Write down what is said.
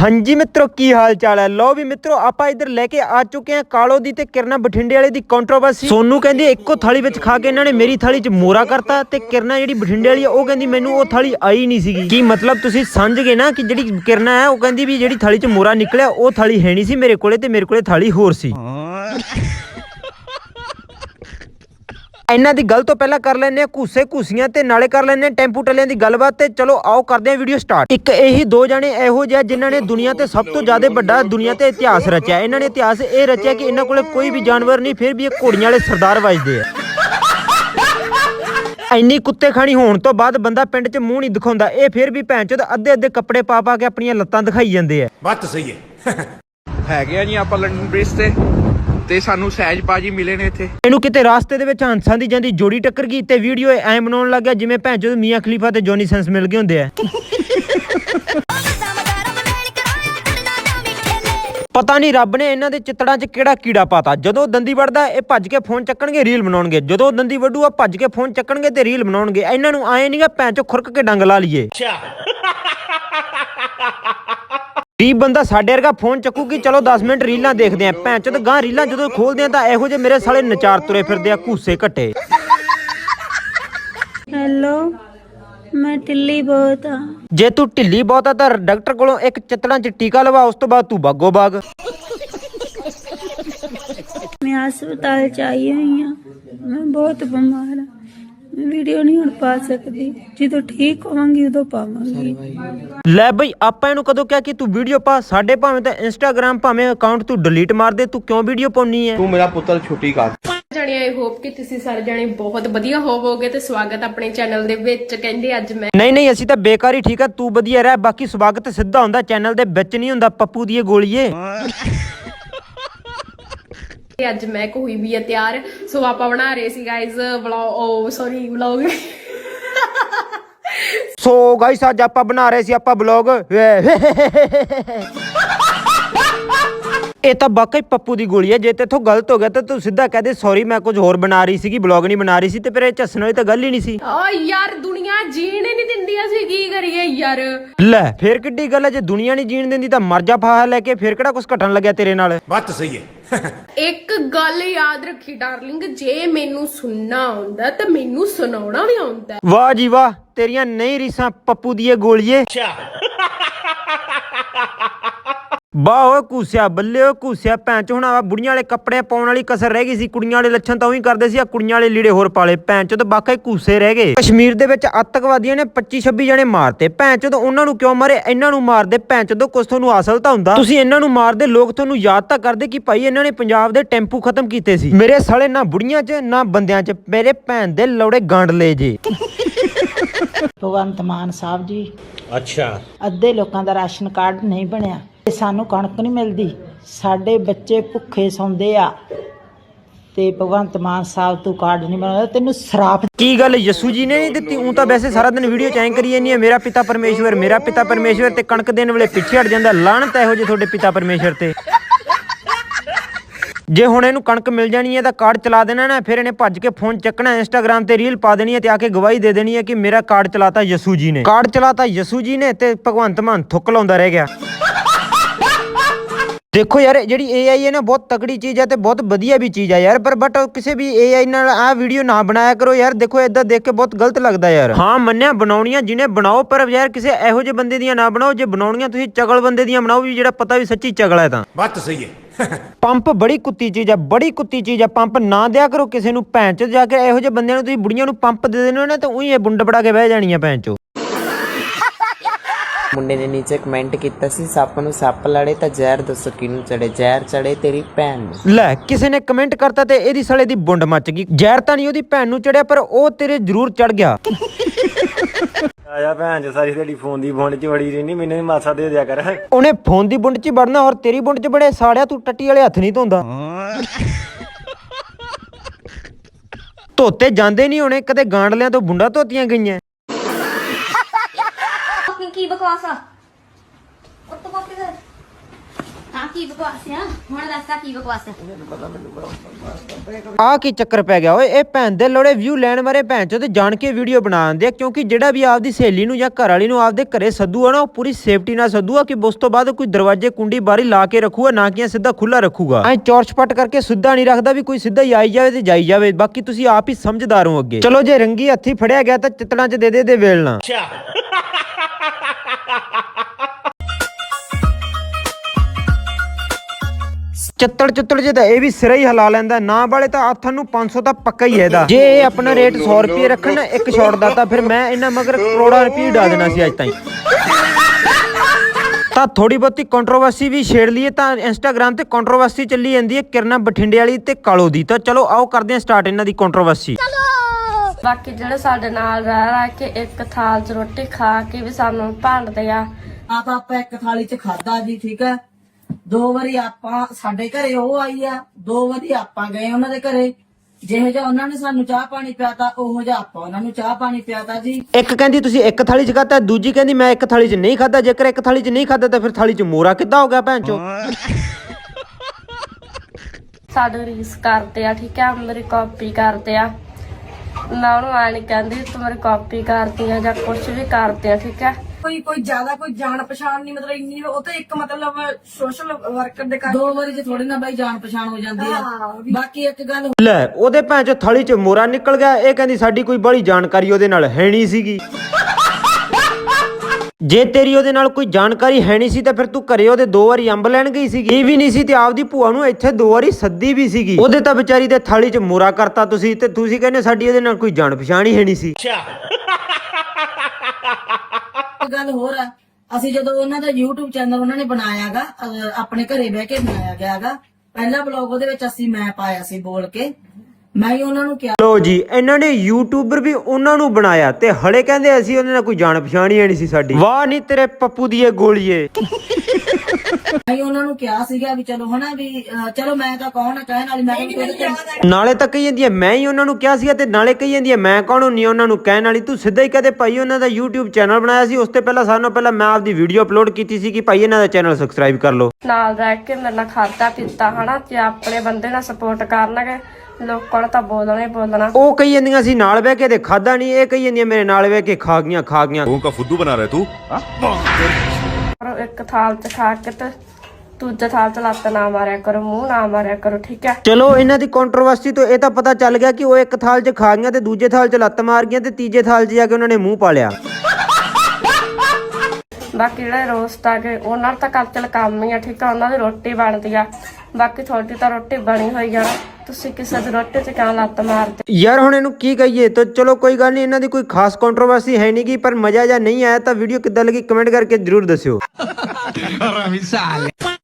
ਹਾਂਜੀ ਮਿੱਤਰੋ, ਕੀ ਹਾਲ ਚਾਲ ਹੈ? ਲੋ ਵੀ ਮਿੱਤਰੋ, ਆਪਾਂ ਇੱਧਰ ਲੈ ਕੇ ਆ ਚੁੱਕੇ ਆ ਕਾਲੋ ਦੀ ਤੇ ਕਿਰਨਾ ਬਠਿੰਡੇ ਵਾਲੇ ਦੀ ਕੰਟਰੋਵਰਸੀ ਸੋਨੂੰ ਕਹਿੰਦੀ ਇੱਕੋ ਥਾਲੀ ਵਿੱਚ ਖਾ ਕੇ ਇਹਨਾਂ ਨੇ ਮੇਰੀ ਥਾਲੀ 'ਚ ਮੋਰਾ ਕਰਤਾ ਤੇ ਕਿਰਨਾ ਜਿਹੜੀ ਬਠਿੰਡੇ ਵਾਲੀ ਆ, ਉਹ ਕਹਿੰਦੀ ਮੈਨੂੰ ਉਹ ਥਾਲੀ ਆਈ ਨਹੀਂ ਸੀਗੀ। ਕੀ ਮਤਲਬ ਤੁਸੀਂ ਸਮਝ ਗਏ ਨਾ ਕਿ ਜਿਹੜੀ ਕਿਰਨਾ ਹੈ, ਉਹ ਕਹਿੰਦੀ ਵੀ ਜਿਹੜੀ ਥਾਲੀ 'ਚ ਮੋਰਾ ਨਿਕਲਿਆ, ਉਹ ਥਾਲੀ ਹੈ ਨਹੀਂ ਸੀ ਮੇਰੇ ਕੋਲੇ ਤੇ ਮੇਰੇ ਕੋਲੇ ਥਾਲੀ ਹੋਰ ਸੀ। ਇਹਨਾਂ ਦੀ ਗੱਲ ਤੋਂ ਪਹਿਲਾਂ ਕਰ ਲੈਂਦੇ ਆ ਘੂਸੇ ਘੂਸੀਆਂ ਤੇ ਨਾਲੇ ਕਰ ਲੈਂਦੇ ਆ ਟੈਂਪੂ ਟੱਲਿਆਂ ਦੀ ਗੱਲਬਾਤ ਤੇ। ਚਲੋ ਆਓ ਕਰਦੇ ਆ ਵੀਡੀਓ ਸਟਾਰਟ ਇੱਕ ਇਹੀ ਦੋ ਜਣੇ ਇਹੋ ਜਿਹੇ ਜਿਨ੍ਹਾਂ ਨੇ ਦੁਨੀਆ ਤੇ ਸਭ ਤੋਂ ਜ਼ਿਆਦਾ ਵੱਡਾ ਦੁਨੀਆ ਤੇ ਇਤਿਹਾਸ ਰਚਿਆ। ਇਹਨਾਂ ਨੇ ਇਤਿਹਾਸ ਇਹ ਰਚਿਆ ਕਿ ਇਹਨਾਂ ਕੋਲੇ ਕੋਈ ਵੀ ਜਾਨਵਰ ਨਹੀਂ ਫਿਰ ਵੀ ਇਹ ਘੋੜੀਆਂ ਵਾਲੇ ਸਰਦਾਰ ਵੱਜਦੇ ਆ। ਇੰਨੀ ਕੁੱਤੇ ਖਾਣੀ ਹੋਣ ਤੋਂ ਬਾਅਦ ਬੰਦਾ ਪਿੰਡ 'ਚ ਮੂੰਹ ਨਹੀਂ ਦਿਖਾਉਂਦਾ। ਇਹ ਫਿਰ ਵੀ ਭੈਣ ਚੋਦ ਅੱਧੇ ਅੱਧੇ ਕੱਪੜੇ ਪਾ ਪਾ ਕੇ ਆਪਣੀਆਂ ਲੱਤਾਂ ਦਿਖਾਈ ਜਾਂਦੇ ਆ। ਬਾਤ ਸਹੀ ਹੈ। ਹੈਗੇ ਆ ਜੀ ਆਪਾਂ ਲੰਡਨ ਬ੍ਰਿਜ ਤੇ। ਤੇ ਸਾਨੂੰ ਸਹਿਜ ਬਾਜੀ ਮਿਲੇ ਨੇ ਇੱਥੇ। ਇਹਨੂੰ ਕਿਤੇ ਰਾਸਤੇ ਦੇ ਵਿੱਚ ਹੰਸਾਂ ਦੀ ਜਾਂਦੀ ਜੋੜੀ ਟੱਕਰ ਗਈ ਤੇ ਵੀਡੀਓ ਐਂ ਬਣਾਉਣ ਲੱਗ ਗਿਆ ਜਿਵੇਂ ਭੈਣ ਚੋਦ ਮੀਆਂ ਖਲੀਫਾ ਤੇ ਜੋਨੀ ਸੈਂਸ ਮਿਲ ਗਏ ਹੁੰਦੇ ਆ। ਪਤਾ ਨਹੀਂ ਰੱਬ ਨੇ ਇਹਨਾਂ ਦੇ ਚਿੱਤੜਾਂ 'ਚ ਕਿਹੜਾ ਕੀੜਾ ਪਾਤਾ। ਜਦੋਂ ਦੰਦੀ ਵੜਦਾ ਇਹ ਭੱਜ ਕੇ ਫੋਨ ਚੱਕਣਗੇ ਰੀਲ ਬਣਾਉਣਗੇ। ਜਦੋਂ ਦੰਦੀ ਵੱਡੂ ਆ ਭੱਜ ਕੇ ਫੋਨ ਚੱਕਣਗੇ ਤੇ ਰੀਲ ਬਣਾਉਣਗੇ। ਇਹਨਾਂ ਨੂੰ ਆਏ ਨਹੀਂਗਾ ਭੈਣ 'ਚ ਖੁਰਕ ਕੇ ਡੰਗ ਲਾ ਲਈਏ। ਗਰੀਬ ਬੰਦਾ ਸਾਡੇ ਵਰਗਾ ਫੋਨ ਚੱਕੂ ਕਿ ਚਲੋ 10 ਮਿੰਟ ਰੀਲਾਂ ਦੇਖਦੇ ਆਂ। ਭੈਣ ਚੋਦ ਗਾਂ ਰੀਲਾਂ ਜਦੋਂ ਖੋਲਦੇ ਆਂ ਤਾਂ ਇਹੋ ਜਿਹੇ ਮੇਰੇ ਸਾਲੇ ਨਚਾਰ ਤੁਰੇ ਫਿਰਦੇ ਆ ਘੂਸੇ ਘੱਟੇ। ਹੈਲੋ ਮੈਂ ਢਿੱਲੀ ਬਹੁਤ ਆ। ਜੇ ਤੂੰ ਢਿੱਲੀ ਬਹੁਤ ਆ ਤਾਂ ਡਾਕਟਰ ਕੋਲੋਂ ਇੱਕ ਚਿੱਤੜਾਂ 'ਚ ਟੀਕਾ ਲਵਾ ਉਸ ਤੋਂ ਬਾਅਦ ਤੂੰ ਬਾਗੋ ਬਾਗ। ਮੈਂ ਹਸਪਤਾਲ ਚ ਆਈ ਹੋਈ ਆ। ਮੈਂ ਬਹੁਤ ਬਿਮਾਰ ਵੀਡੀਓ ਨਹੀਂ ਹੁਣ ਪਾ ਸਕਦੀ। ਜਦੋਂ ਠੀਕ ਹੋਵਾਂਗੀ ਉਦੋਂ ਪਾਵਾਂਗੀ। ਲੈ ਬਈ ਆਪਾਂ ਇਹਨੂੰ ਕਦੋਂ ਕਿਹਾ ਕਿ ਤੂੰ ਵੀਡੀਓ ਪਾ? ਸਾਡੇ ਭਾਵੇਂ ਤਾਂ ਇੰਸਟਾਗ੍ਰam ਭਾਵੇਂ ਅਕਾਊਂਟ ਤੂੰ ਡਿਲੀਟ ਮਾਰ ਦੇ ਤੂੰ ਕਿਉਂ ਵੀਡੀਓ ਪਾਉਣੀ ਹੈ? ਤੂੰ ਮੇਰਾ ਪੁੱਤਰ ਛੁੱਟੀ ਕਰ। ਜਾਣੇ ਆਈ ਹੋਪ ਕਿ ਤੁਸੀਂ ਸਾਰੇ ਜਾਣੇ ਬਹੁਤ ਵਧੀਆ ਹੋਵੋਗੇ ਤੇ ਸਵਾਗਤ ਆਪਣੇ ਚੈਨਲ ਦੇ ਵਿੱਚ ਕਹਿੰਦੇ ਅੱਜ ਮੈਂ ਨਹੀਂ ਨਹੀਂ ਅਸੀਂ ਤਾਂ ਬੇਕਾਰ ਹੀ ਠੀਕ ਆ ਤੂੰ ਵਧੀਆ ਰਹਿ ਬਾਕੀ ਸਵਾਗਤ ਸਿੱਧਾ ਹੁੰਦਾ ਚੈਨਲ ਦੇ ਵਿੱਚ ਨਹੀਂ ਹੁੰਦਾ ਪੱਪੂ ਦੀ ਇਹ ਗੋਲੀਏ। ਅੱਜ ਮੈਂ ਕੋਈ ਵੀ ਆ ਤਿਆਰ। ਸੋ ਆਪਾਂ ਬਣਾ ਰਹੇ ਸੀ ਗਾਇਜ਼ ਵਲੌਗ ਉਹ ਸੌਰੀ ਵਲੌਗ ਸੋ ਗਾਇਸ ਅੱਜ ਆਪਾਂ ਬਣਾ ਰਹੇ ਸੀ ਆਪਾਂ ਬਲੌਗ ਇਹ ਤਾਂ ਵਾਕਈ ਪੱਪੂ ਦੀ ਗੋਲੀ ਹੈ। ਜੇ ਤੇਥੋਂ ਗਲਤ ਹੋ ਗਿਆ ਤਾਂ ਤੂੰ ਸਿੱਧਾ ਕਹਿ ਦੇ ਸੌਰੀ ਮੈਂ ਕੁਝ ਹੋਰ ਬਣਾ ਰਹੀ ਸੀਗੀ ਬਲੌਗ ਨਹੀਂ ਬਣਾ ਰਹੀ ਸੀ ਤੇ ਫਿਰ ਇਹ ਝੱਸਣ ਵਾਲੀ ਤਾਂ ਗੱਲ ਹੀ ਨਹੀਂ ਸੀ। ਓ ਯਾਰ ਦੁਨੀਆ ਜੀਣ ਹੀ ਨਹੀਂ ਦਿੰਦੀ ਅਸੀਂ ਕੀ ਕਰੀਏ ਯਾਰ? ਲੈ ਫੇਰ ਕਿੱਡੀ ਗੱਲ ਹੈ ਜੇ ਦੁਨੀਆ ਨਹੀਂ ਜੀਣ ਦਿੰਦੀ ਤਾਂ ਮਰ ਜਾ ਫਾਹਾ ਲੈ ਕੇ ਫੇਰ ਕਿਹੜਾ ਕੁਝ ਘਟਣ ਲੱਗਿਆ ਤੇਰੇ ਨਾਲ? ਬਾਤ ਸਹੀ ਹੈ। ਇੱਕ ਗੱਲ ਯਾਦ ਰੱਖੀ ਡਾਰਲਿੰਗ ਜੇ ਮੈਨੂੰ ਸੁਣਨਾ ਆਉਂਦਾ ਤਾਂ ਮੈਨੂੰ ਸੁਣਾਉਣਾ ਵੀ ਆਉਂਦਾ ਵਾਹ ਜੀ ਵਾਹ ਤੇਰੀਆਂ ਨਹੀਂ ਰੀਸਾਂ ਪੱਪੂ ਦੀ ਇਹ ਗੋਲੀਏ। ਵਾਹ ਓਏ ਕੂਸਿਆ ਬੱਲੇ ਓ ਕੂਸਿਆ ਭੈਣ ਚ ਹੁਣ ਆ ਬੁੜੀਆਂ ਵਾਲੇ ਕੱਪੜੇ ਪਾਉਣ ਵਾਲੀ ਕਸਰ ਰਹਿ ਗਈ ਸੀ ਕੁੜੀਆਂ ਵਾਲੇ ਲੱਛਣ ਤਾਂ ਉਹੀ ਕਰਦੇ ਸੀ ਆ ਕੁੜੀਆਂ ਵਾਲੇ ਲੀੜੇ ਹੋਰ ਪਾਲੇ ਭੈਣ ਚ ਤਾਂ ਬਾਕੀ ਕੂਸੇ ਰਹਿ ਗਏ। ਕਸ਼ਮੀਰ ਦੇ ਵਿੱਚ ਅੱਤਕਵਾਦੀਆਂ ਨੇ 25 26 ਜਣੇ ਮਾਰਤੇ। ਭੈਣ ਚ ਤਾਂ ਉਹਨਾਂ ਨੂੰ ਕਿਉਂ ਮਾਰੇ? ਇਹਨਾਂ ਨੂੰ ਮਾਰਦੇ ਭੈਣ ਚ ਤੋਂ ਕੁਛ ਤੁਹਾਨੂੰ ਹਾਸਲ ਤਾਂ ਹੁੰਦਾ। ਤੁਸੀਂ ਇਹਨਾਂ ਨੂੰ ਮਾਰਦੇ ਲੋਕ ਤੁਹਾਨੂੰ ਯਾਦ ਤਾਂ ਕਰਦੇ ਕਿ ਭਾਈ ਇਹਨਾਂ ਨੇ ਪੰਜਾਬ ਦੇ ਟੈਂਪੂ ਖਤਮ ਕੀਤੇ ਸੀ। ਮੇਰੇ ਸਾਲੇ ਨਾ ਬੁੜੀਆਂ 'ਚ ਨਾ ਬੰਦਿਆਂ 'ਚ ਮੇਰੇ ਭੈਣ ਦੇ ਲੌੜੇ ਗਾਂਡ ਲੈ ਜੇ। ਭਗਵੰਤ ਮਾਨ ਸਾਹਿਬ ਜੀ ਅੱਛਾ। ਅੱਧੇ ਲੋਕਾਂ ਦਾ ਰਾਸ਼ਨ ਕਾਰਡ ਨਹੀਂ ਬਣਿਆ। ਸਾਨੂੰ ਕਣਕ ਨਹੀਂ ਮਿਲਦੀ। ਸਾਡੇ ਬੱਚੇ ਭੁੱਖੇ ਸੌਂਦੇ ਆ ਤੇ ਭਗਵੰਤ ਮਾਨ ਸਾਹਿਬ ਤੂੰ ਕਾਰਡ ਨਹੀਂ ਬਣਾਉਂਦਾ, ਤੈਨੂੰ ਸਰਾਪ ਕੀ ਗੱਲ ਯਸੂ ਜੀ ਨੇ ਨਹੀਂ ਦਿੱਤੀ? ਉਹ ਤਾਂ ਵੈਸੇ ਸਾਰਾ ਦਿਨ ਵੀਡੀਓ ਚ ਕਰੀ ਜਾਂਦੀ ਹੈ ਮੇਰਾ ਪਿਤਾ ਪਰਮੇਸ਼ਵਰ, ਮੇਰਾ ਪਿਤਾ ਪਰਮੇਸ਼ਵਰ ਤੇ ਕਣਕ ਦੇਣ ਵੇਲੇ ਪਿੱਛੇ ਹਟ ਜਾਂਦਾ ਲਾਹਣਤ ਇਹੋ ਜਿਹੇ ਤੁਹਾਡੇ ਪਿਤਾ ਪਰਮੇਸ਼ਵਰ ਤੇ। ਜੇ ਹੁਣ ਇਹਨੂੰ ਕਣਕ ਮਿਲ ਜਾਣੀ ਹੈ ਤਾਂ ਕਾਰਡ ਚਲਾ ਦੇਣਾ ਨਾ, ਫਿਰ ਇਹਨੇ ਭੱਜ ਕੇ ਫੋਨ ਚੱਕਣਾ ਇੰਸਟਾਗ੍ਰam ਤੇ ਰੀਲ ਪਾ ਦੇਣੀ ਹੈ ਤੇ ਆ ਕੇ ਗਵਾਹੀ ਦੇ ਦੇਣੀ ਹੈ ਕਿ ਮੇਰਾ ਕਾਰਡ ਚਲਾਤਾ ਯਸੂ ਜੀ ਨੇ। ਕਾਰਡ ਚਲਾਤਾ ਯਸੂ ਜੀ ਨੇ ਤੇ ਭਗਵੰਤ ਮਾਨ ਥੁੱਕ ਲਾਉਂਦਾ ਰਹਿ ਗਿਆ। ਦੇਖੋ ਯਾਰ ਜਿਹੜੀ AI ਹੈ ਨਾ ਬਹੁਤ ਤਕੜੀ ਚੀਜ਼ ਹੈ ਤੇ ਬਹੁਤ ਵਧੀਆ ਵੀ ਚੀਜ਼ ਹੈ ਯਾਰ ਪਰ ਬਟ ਕਿਸੇ ਵੀ AI ਨਾਲ ਆ ਵੀਡੀਓ ਨਾ ਬਣਾਇਆ ਕਰੋ ਯਾਰ ਦੇਖੋ ਇਦਾਂ ਦੇਖ ਕੇ ਬਹੁਤ ਗਲਤ ਲੱਗਦਾ ਯਾਰ। ਹਾਂ ਮੰਨਿਆ ਬਣਾਉਣੀਆਂ ਜਿਹਨੇ ਬਣਾਓ ਪਰ ਯਾਰ ਕਿਸੇ ਇਹੋ ਜਿਹੇ ਬੰਦੇ ਦੀਆਂ ਨਾ ਬਣਾਓ ਜੇ ਬਣਾਉਣੀਆਂ ਤੁਸੀਂ ਚਗਲ ਬੰਦੇ ਦੀਆਂ ਬਣਾਓ ਵੀ ਜਿਹੜਾ ਪਤਾ ਵੀ ਸੱਚੀ ਚਗਲ ਹੈ ਤਾਂ। ਬਾਤ ਸਹੀ ਹੈ। ਪੰਪ ਬੜੀ ਕੁੱਤੀ ਚੀਜ਼ ਹੈ ਬੜੀ ਕੁੱਤੀ ਚੀਜ਼ ਹੈ ਪੰਪ ਨਾ ਦਿਆ ਕਰੋ ਕਿਸੇ ਨੂੰ ਭੈਣ ਚ ਜਾ ਕੇ ਇਹੋ ਜਿਹੇ ਬੰਦਿਆਂ ਨੂੰ ਤੁਸੀਂ ਬੁੜੀਆਂ ਨੂੰ ਪੰਪ ਦੇ ਦੇਣੇ ਹੋ ਨਾ ਤਾਂ ਉਹੀ ਇਹ ਬੁੰਡ ਬੜਾ ਕੇ ਬਹਿ ਜਾਣੀਆਂ ਭੈਣ ਚੋ ਮੁੰਡੇ ਨੇ ਨੀਚੇ ਕਮੈਂਟ ਕੀਤਾ ਸੀ ਸੱਪ ਨੂੰ ਸੱਪ ਲੜੇ ਤਾਂ ਜ਼ਹਿਰ ਦੱਸੋ ਕਿਹਨੂੰ ਚੜੇ ਜ਼ਹਿਰ ਚੜੇ ਤੇਰੀ ਭੈਣ ਨੂੰ। ਲੈ ਕਿਸੇ ਨੇ ਕਮੈਂਟ ਕਰਤਾ ਤੇ ਇਹਦੀ ਸਾਲੇ ਦੀ ਬੁੰਡ ਮੱਚ ਗਈ। ਜ਼ਹਿਰ ਤਾਂ ਨਹੀਂ ਉਹਦੀ ਭੈਣ ਨੂੰ ਚੜਿਆ ਪਰ ਉਹ ਤੇਰੇ ਜ਼ਰੂਰ ਚੜ ਗਿਆ। ਆਇਆ ਭੈਣ ਚ ਸਾਰੀ ਤੁਹਾਡੀ ਫੋਨ ਦੀ ਬੁੰਡ ਚ ਵੜੀ ਰਹਿਣੀ ਮੈਨੂੰ ਵੀ ਮਾਸਾ ਦੇ ਦਿਆ ਕਰ। ਉਹਨੇ ਫੋਨ ਦੀ ਬੁੰਡ 'ਚ ਹੀ ਵੜਨਾ ਔਰ ਤੇਰੀ ਬੁੰਡ 'ਚ ਬੜੇ ਸਾੜਿਆ ਤੂੰ ਟੱਟੀ ਵਾਲੇ ਹੱਥ ਨਹੀਂ ਧੋਂਦਾ। ਧੋਤੇ ਜਾਂਦੇ ਨਹੀਂ ਹੋਣੇ ਕਦੇ ਗਾਂਡਲਿਆਂ ਤੋਂ ਬੁੰਡਾ ਧੋਤੀਆਂ ਗਈਆਂ। ਕੀ ਬਕਵਾਸ ਆ? ਉੱਤੋਂ ਕਾਪੀ ਕਰ ਹਾਂ ਕੀ ਕੀ ਬਕਵਾਸ ਆ? ਹੁਣ ਦੱਸ ਆ ਕੀ ਬਕਵਾਸ ਆ? ਆ ਕੀ ਚੱਕਰ ਪੈ ਗਿਆ ਓਏ? ਇਹ ਭੈਣ ਦੇ ਲੋੜੇ ਵਿਊ ਲੈਣ ਬਾਰੇ ਭੈਣ ਚੋ ਤੇ ਜਾਣ ਕੇ ਵੀਡੀਓ ਬਣਾਉਂਦੇ ਆ ਕਿਉਂਕਿ ਜਿਹੜਾ ਵੀ ਆਪਦੀ ਸਹੇਲੀ ਨੂੰ ਜਾਂ ਘਰ ਵਾਲੀ ਨੂੰ ਆਪਦੇ ਘਰੇ ਸੱਦੂ ਆ ਨਾ ਉਹ ਪੂਰੀ ਸੇਫਟੀ ਨਾਲ ਸੱਦੂ ਆ ਕਿ ਉਸ ਤੋਂ ਬਾਅਦ ਕੋਈ ਦਰਵਾਜ਼ੇ ਕੁੰਡੀ ਬਾਰੀ ਲਾ ਕੇ ਰੱਖੂਗਾ ਨਾ ਕਿ ਐਂ ਸਿੱਧਾ ਖੁੱਲਾ ਰੱਖੂਗਾ। ਐ ਚੌਰਚਪਟ ਕਰਕੇ ਸਿੱਧਾ ਨਹੀਂ ਰੱਖਦਾ ਵੀ ਕੋਈ ਸਿੱਧਾ ਹੀ ਆਈ ਜਾਵੇ ਤੇ ਜਾਈ ਜਾਵੇ ਬਾਕੀ ਤੁਸੀਂ ਆਪ ਹੀ ਸਮਝਦਾਰ ਹੋ ਅੱਗੇ। ਚਲੋ ਜੇ ਰੰਗੀ ਹੱਥੀ ਫੜਿਆ ਗਿਆ ਤਾਂ ਚਿੱਤੜਾਂ 'ਚ ਦੇ ਦੇ ਦੇ ਵੇਲਣਾ। ਚੱਤੜ ਚੁੱਤੜ ਜੇ ਤਾਂ ਇਹ ਵੀ ਸਿਰਾ ਹੀ ਹਿਲਾ ਲੈਂਦਾ ਨਾ ਵਾਲੇ ਤਾਂ ਆਥਣ ਨੂੰ 500 ਤਾਂ ਪੱਕਾ ਹੀ ਹੈ ਇਹਦਾ। ਜੇ ਇਹ ਆਪਣਾ ਰੇਟ 100 ਰੁਪਏ ਰੱਖਣ ਨਾ ਇੱਕ ਸ਼ਾਟ ਦਾ ਤਾਂ ਫਿਰ ਮੈਂ ਇਹਨਾਂ ਮਗਰ ਕਰੋੜਾਂ ਰੁਪਏ ਡਾ ਦੇਣਾ ਸੀ ਅੱਜ ਤਾਈਂ। ਤਾਂ ਥੋੜੀ ਬਹੁਤੀ ਕੰਟਰੋਵਰਸੀ ਵੀ ਛੇੜ ਲਈਏ ਤਾਂ ਇੰਸਟਾਗ੍ਰam ਤੇ ਕੰਟਰੋਵਰਸੀ ਚੱਲੀ ਜਾਂਦੀ ਹੈ ਕਿਰਨਾ ਬਠਿੰਡੇ ਵਾਲੀ ਤੇ ਕਾਲੋ ਦੀ। ਤਾਂ ਚਲੋ ਆਓ ਕਰਦੇ ਹਾਂ ਸਟਾਰਟ ਇਹਨਾਂ ਦੀ ਕੰਟਰੋਵਰਸੀ ਬਾਕੀ ਜਿਹੜੇ ਸਾਡੇ ਨਾਲ ਰਹਿ ਰਹਿ ਕੇ ਇੱਕ ਥਾਲ 'ਚ ਰੋਟੀ ਖਾ ਕੇ ਵੀ ਸਾਨੂੰ ਭੰਡਦੇ ਆ। ਆਪ ਆਪਾਂ ਇੱਕ ਥਾਲੀ ਚ ਖਾਦਾ ਜੀ ਠੀਕ ਹੈ? ਦੋ ਵਾਰੀ ਆਪਾਂ ਸਾਡੇ ਘਰੇ ਉਹ ਆਈ ਆ ਦੋ ਵਾਰੀ ਆਪਾਂ ਗਏ ਉਹਨਾਂ ਦੇ ਘਰੇ। ਜਿਹੋ ਜਿਹਾ ਉਹਨਾਂ ਨੇ ਸਾਨੂੰ ਚਾਹ ਪਾਣੀ ਪਿਆਤਾ ਉਹੋ ਜਿਹਾ ਆਪਾਂ ਉਹਨਾਂ ਨੂੰ ਚਾਹ ਪਾਣੀ ਪਿਆਤਾ ਜੀ। ਇੱਕ ਕਹਿੰਦੀ ਤੁਸੀਂ ਇੱਕ ਥਾਲੀ 'ਚ ਖਾਧਾ ਦੂਜੀ ਕਹਿੰਦੀ ਮੈਂ ਇੱਕ ਥਾਲੀ 'ਚ ਨਹੀਂ ਖਾਧਾ ਜੇਕਰ ਇੱਕ ਥਾਲੀ 'ਚ ਨਹੀਂ ਖਾਧਾ ਤਾਂ ਫਿਰ ਥਾਲੀ 'ਚ ਮੋਰਾ ਕਿੱਦਾਂ ਹੋ ਗਿਆ ਭੈਣ ਚੋ ਸਾਡੇ ਰੀਸ ਕਰਦੇ ਆ ਠੀਕ ਆ ਮੇਰੀ ਕਾਪੀ ਕਰਦੇ ਆ। ਮੈਂ ਉਹਨੂੰ ਨੀ ਕਹਿੰਦੀ ਤੂੰ ਮੇਰੀ ਕਾਪੀ ਕਰਦੀ ਆ ਜਾਂ ਕੁਝ ਵੀ ਕਰਦੇ ਆ ਠੀਕ ਆ। ਕੋਈ ਕੋਈ ਜ਼ਿਆਦਾ ਕੋਈ ਜਾਣ ਪਛਾਣ ਨਹੀਂ ਮਤਲਬ ਇੰਨੀ ਉਹ ਤਾਂ ਇੱਕ ਮਤਲਬ ਸੋਸ਼ਲ ਵਰਕਰ ਦੇ ਕਰਕੇ ਦੋ ਵਾਰੀ ਚ ਥੋੜੀ ਨਾ ਬਾਈ ਜਾਣ ਪਛਾਣ ਹੋ ਜਾਂਦੀ ਆ। ਬਾਕੀ ਇੱਕ ਗੱਲ ਲੈ ਉਹਦੇ ਭੈਣ ਚੋ ਥਾਲੀ 'ਚ ਮੋਰਾ ਨਿਕਲ ਗਿਆ ਇਹ ਕਹਿੰਦੀ ਸਾਡੀ ਕੋਈ ਬੜੀ ਜਾਣਕਾਰੀ ਉਹਦੇ ਨਾਲ ਹੈ ਨਹੀਂ ਸੀਗੀ। ਜੇ ਤੇਰੀ ਉਹਦੇ ਨਾਲ ਕੋਈ ਜਾਣਕਾਰੀ ਹੈ ਨਹੀਂ ਸੀ ਤਾਂ ਫਿਰ ਤੂੰ ਘਰੇ ਉਹਦੇ ਦੋ ਵਾਰੀ ਅੰਬ ਲੈਣ ਗਈ ਸੀਗੀ। ਇਹ ਵੀ ਨਹੀਂ ਸੀ ਤੇ ਆਪਦੀ ਭੂਆ ਨੂੰ ਇੱਥੇ ਦੋ ਵਾਰੀ ਸੱਦੀ ਵੀ ਸੀਗੀ। ਉਹਦੇ ਤਾਂ ਵਿਚਾਰੀ ਦੇ ਥਾਲੀ 'ਚ ਮੋਰਾ ਕਰਤਾ ਤੁਸੀਂ ਤੇ ਤੁਸੀਂ ਕਹਿੰਦੇ ਸਾਡੀ ਉਹਦੇ ਨਾਲ ਕੋਈ ਜਾਣ ਪਛਾਣ ਹੀ ਹੈ ਨਹੀਂ ਸੀ। ਇੱਕ ਗੱਲ ਹੋਰ ਆ। ਅਸੀਂ ਜਦੋਂ ਉਹਨਾਂ ਦਾ YouTube ਚੈਨਲ ਉਹਨਾਂ ਨੇ ਬਣਾਇਆਗਾ ਆਪਣੇ ਘਰੇ ਬਹਿ ਕੇ ਬਣਾਇਆ ਗਿਆਗਾ ਪਹਿਲਾ ਬਲੌਗ ਉਹਦੇ ਵਿੱਚ ਅਸੀਂ ਮੈਂ ਪਾਇਆ ਸੀ ਬੋਲ ਕੇ। ਮੈਂ ਹੀ ਉਹਨਾਂ ਨੂੰ ਕਿਹਾ ਲੋ ਜੀ ਇਹਨਾਂ ਨੇ ਯੂਟਿਊਬਰ ਵੀ ਉਹਨਾਂ ਨੂੰ ਬਣਾਇਆ ਤੇ ਹਲੇ ਕਹਿੰਦੇ ਅਸੀਂ ਉਹਨਾਂ ਨਾਲ ਕੋਈ ਜਾਣ ਪਛਾਣ ਹੀ ਨਹੀਂ ਸੀ ਸਾਡੀ। ਵਾਹ ਨਹੀਂ ਤੇਰੇ ਪੱਪੂ ਦੀ ਇਹ ਗੋਲੀਏ ਮੈਂ ਹੀ ਉਹਨਾਂ ਨੂੰ ਕਿਹਾ ਸੀਗਾ ਵੀ ਚਲੋ ਹਨਾ ਵੀ ਅਹ, ਚਲੋ ਮੈਂ ਤਾਂ ਕੌਣ ਆ ਕਹਿਣ ਵਾਲੀ ਮੈਂ ਕਿਹਾ ਵੀ ਕੋਈ- ਨਾਲੇ ਤਾਂ ਕਹੀ ਜਾਂਦੀ ਹੈ ਮੈਂ ਹੀ ਉਹਨਾਂ ਨੂੰ ਕਿਹਾ ਸੀਗਾ ਤੇ ਨਾਲੇ ਕਹੀ ਜਾਂਦੀ ਹੈ ਮੈਂ ਕੌਣ ਹੁੰਨੀ ਆ ਉਹਨਾਂ ਨੂੰ ਕਹਿਣ ਵਾਲੀ ਤੂੰ ਸਿੱਧਾ ਹੀ ਕਹਦੇ ਭਾਈ ਉਹਨਾਂ ਦਾ YouTube ਚੈਨਲ ਬਣਾਇਆ ਸੀ ਉਸ ਤੋਂ ਪਹਿਲਾਂ ਸਾਰਿਆਂ ਨਾਲੋਂ ਪਹਿਲਾਂ ਮੈਂ ਆਪਦੀ ਵੀਡੀਓ ਅਪਲੋਡ ਕੀਤੀ ਸੀ ਕਿ ਭਾਈ ਇਹਨਾਂ ਦਾ ਚੈਨਲ ਸਬਸਕ੍ਰਾਈਬ ਕਰ ਲਓ ਨਾਲ ਰਹਿ ਕੇ ਮੇਰੇ ਨਾਲ ਖਾਦਾ ਪੀਤਾ ਹਨਾ ਤੇ ਆਪਣੇ ਬੰਦੇ ਨਾਲ ਸਪੋਰਟ ਕਰਨਗੇ ਲੋਕਾਂ ਨੇ ਤਾਂ ਬੋਲਣਾ ਹੀ ਬੋਲਣਾ ਉਹ ਕਹੀ ਜਾਂਦੀਆਂ ਸੀ ਨਾਲ ਬਹਿ ਕੇ ਤੇ ਖਾਦਾ ਨਹੀਂ ਇਹ ਕਹੀ ਜਾਂਦੀਆਂ ਮੇਰੇ ਨਾਲ ਬਹਿ ਕੇ ਖਾ ਗਈਆਂ ਖਾ ਗਈਆਂ का फुद्दू बना रहे तू ਪਰ ਇੱਕ ਥਾਲ 'ਚ ਖਾ ਕੇ ਤੇ ਦੂਜੇ ਥਾਲ 'ਚ ਲੱਤ ਨਾ ਮਾਰਿਆ ਕਰੋ ਮੂੰਹ ਨਾ ਮਾਰਿਆ ਕਰੋ ਠੀਕ ਹੈ? ਚਲੋ ਇਹਨਾਂ ਦੀ ਕੰਟਰੋਵਰਸੀ ਤੋਂ ਇਹ ਤਾਂ ਪਤਾ ਚੱਲ ਗਿਆ ਕਿ ਉਹ ਇੱਕ ਥਾਲ 'ਚ ਖਾ ਗਈਆਂ ਤੇ ਦੂਜੇ ਥਾਲ 'ਚ ਲੱਤ ਮਾਰ ਗਈਆਂ ਤੇ ਤੀਜੇ ਥਾਲ 'ਚ ਜਾ ਕੇ ਉਹਨਾਂ ਨੇ ਮੂੰਹ ਪਾ ਲਿਆ। ਬਾਕੀ ਜਿਹੜੇ ਰੋਸਟ ਆ ਗਏ ਉਹਨਾਂ ਦਾ ਤਾਂ ਕੰਮ ਚੱਲ ਕੰਮ ਹੀ ਆ ਠੀਕ ਆ? ਉਹਨਾਂ ਦੀ ਰੋਟੀ ਬਣਦੀ ਆ। ਬਾਕੀ ਤੁਹਾਡੀ ਤਾਂ ਰੋਟੀ ਬਣੀ ਹੋਈ ਆ। ਤੁਸੀਂ ਕਿਸੇ ਦੀ ਰੋਟੀ 'ਚ ਕਿਉਂ ਲੱਤ ਮਾਰਦੇ ਯਾਰ ਹੁਣ ਇਹਨੂੰ ਕੀ ਕਹੀਏ ਤਾਂ ਚਲੋ ਕੋਈ ਗੱਲ ਨਹੀਂ ਇਹਨਾਂ ਦੀ ਕੋਈ ਖਾਸ ਕੰਟਰੋਵਰਸੀ ਹੈ ਨਹੀਂਗੀ ਪਰ ਮਜ਼ਾ ਜਾਂ ਨਹੀਂ ਆਇਆ ਤਾਂ ਵੀਡੀਓ ਕਿੱਦਾਂ ਲੱਗੀ ਕਮੈਂਟ ਕਰਕੇ ਜਰੂਰ ਦੱਸਿਓ